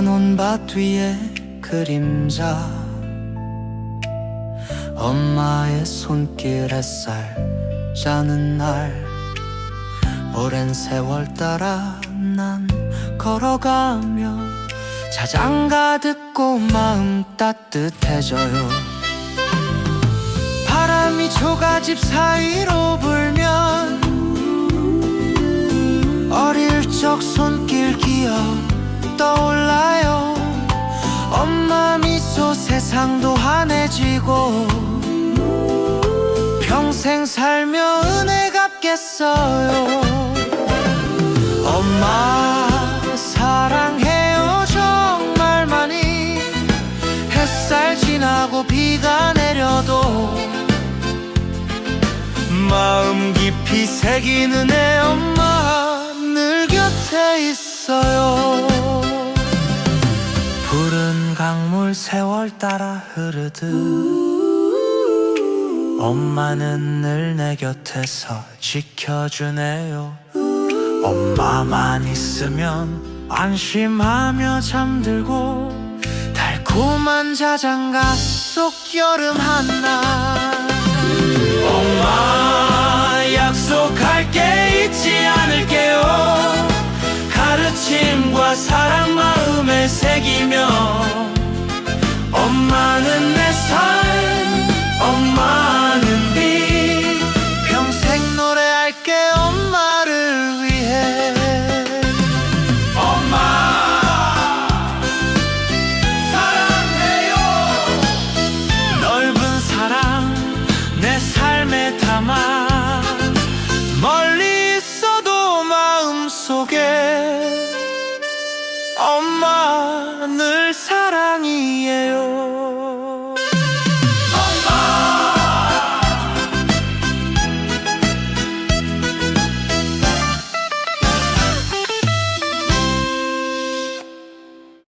험한 밭 위에 그림자. 엄마의 손길 햇살 자는 날. 오랜 세월 따라 난 걸어가며 자장가 듣고 마음 따뜻해져요. 바람이 초가집 사이로 환해지고 평생 살며 은혜 갚겠어요. 엄마 사랑해요. 정말 많이 햇살 지나고 비가 내려도 마음 깊이 새기는 애 엄마 강물 세월 따라 흐르듯 엄마는 늘 내 곁에서 지켜주네요. 엄마만 있으면 안심하며 잠들고 달콤한 자장가 속 여름 한날 엄마 약속할게 잊지 않을게요. 가르침과 사